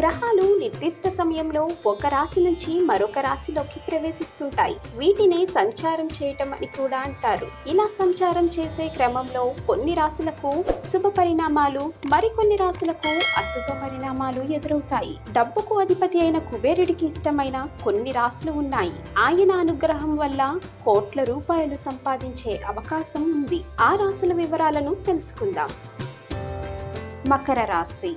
గ్రహాలు నిర్దిష్ట సమయంలో ఒక రాశి నుంచి మరొక రాశిలోకి ప్రవేశిస్తుంటాయి. వీటిని సంచారం చేయటం అని కూడా అంటారు. ఇలా సంచారం చేసే క్రమంలో కొన్ని రాశులకు శుభ పరిణామాలు మరికొన్ని రాశులకు అశుభ పరిణామాలు ఎదురవుతాయి. డబ్బుకు అధిపతి అయిన కుబేరుడికి ఇష్టమైన కొన్ని రాశులు ఉన్నాయి. ఆయన అనుగ్రహం వల్ల కోట్ల రూపాయలు సంపాదించే అవకాశం ఉంది. ఆ రాశుల వివరాలను తెలుసుకుందాం. మకర రాశి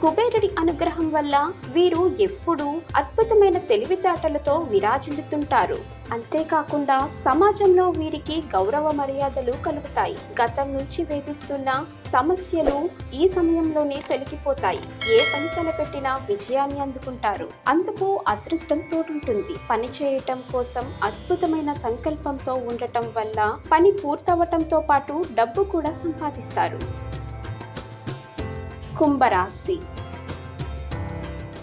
కుబేరుడి అనుగ్రహం వల్ల వీరు ఎప్పుడూ అద్భుతమైన తెలివితేటలతో విరాజిల్లుతుంటారు. అంతేకాకుండా సమాజంలో వీరికి గౌరవ మర్యాదలు కలుగుతాయి. గతం నుంచి వేధిస్తున్న సమస్యలు ఈ సమయంలోనే తొలగిపోతాయి. ఏ పని తలపెట్టినా విజయాన్ని అందుకుంటారు. అందుకు అదృష్టం తోడుంటుంది. పని చేయటం కోసం అద్భుతమైన సంకల్పంతో ఉండటం వల్ల పని పూర్తవటంతో పాటు డబ్బు కూడా సంపాదిస్తారు. कुंभ राशि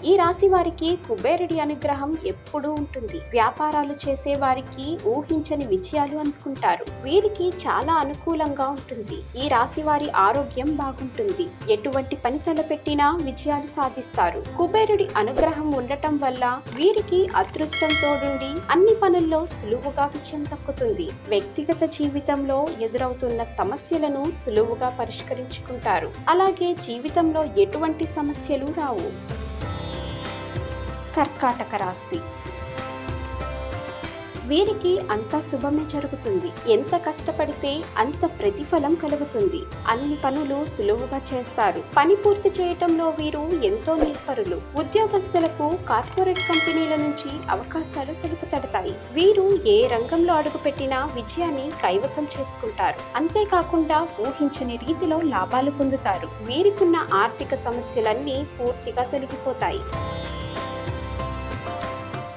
ఈ రాశి వారికి కుబేరుడి అనుగ్రహం ఎప్పుడూ ఉంటుంది. వ్యాపారాలు చేసే వారికి ఊహించని విజయాలు అందుకుంటారు. వీరికి చాలా అనుకూలంగా ఉంటుంది. ఈ రాశి వారి ఆరోగ్యం బాగుంటుంది. ఎటువంటి పని తలపెట్టినా విజయాలు సాధిస్తారు. కుబేరుడి అనుగ్రహం ఉండటం వల్ల వీరికి అదృష్టం తోడుండి అన్ని పనుల్లో సులువుగా విజయం దక్కుతుంది. వ్యక్తిగత జీవితంలో ఎదురవుతున్న సమస్యలను సులువుగా పరిష్కరించుకుంటారు. అలాగే జీవితంలో ఎటువంటి సమస్యలు రావు. కర్కాటక రాశి. వీరికి అంతా శుభమే జరుగుతుంది. ఎంత కష్టపడితే అంత ప్రతిఫలం కలుగుతుంది. అన్ని పనులు సులువుగా చేస్తారు. పని పూర్తి చేయటంలో వీరు ఎంతో నేర్పరులు ఉద్యోగస్తులకు కార్పొరేట్ కంపెనీల నుంచి అవకాశాలు తడతాయి వీరు ఏ రంగంలో అడుగుపెట్టినా విజయాన్ని కైవసం చేసుకుంటారు. అంతేకాకుండా ఊహించని రీతిలో లాభాలు పొందుతారు. వీరికున్న ఆర్థిక సమస్యలన్నీ పూర్తిగా తొలగిపోతాయి.